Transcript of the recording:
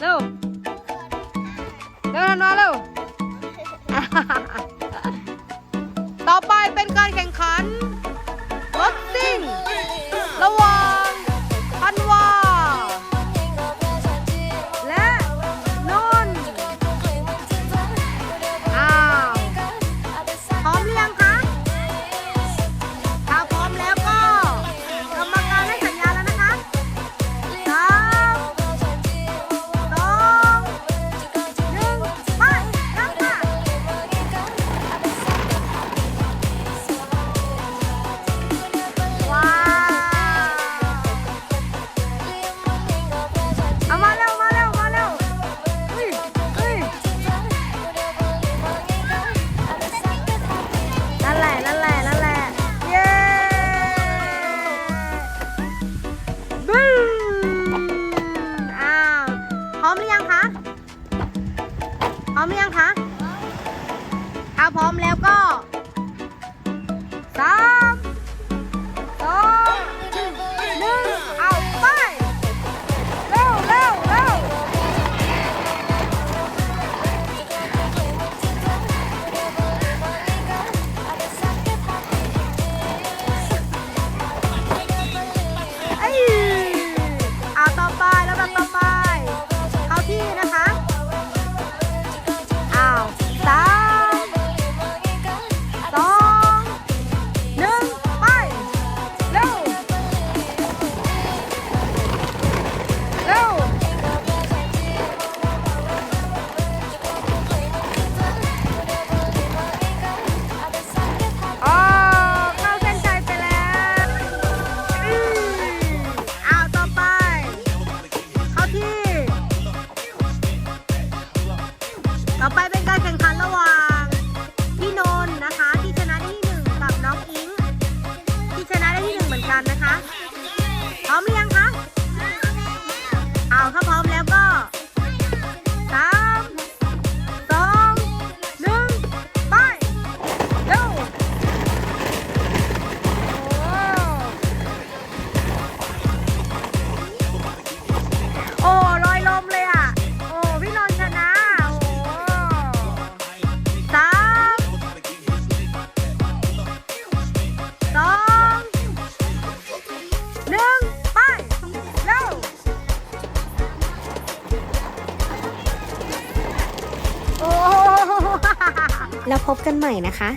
เร็วเร็วนอนเร็วต่อไปเป็นการแข่งขัน พร้อมหรือยังคะ ถ้าพร้อมแล้วก็ ต่อไปเป็นการแข่งขันระหว่างพี่นนท์นะคะ ที่ชนะได้ที่หนึ่งกับน้องอิงที่ชนะได้ที่หนึ่งเหมือนกันนะคะ แล้วพบกันใหม่นะคะ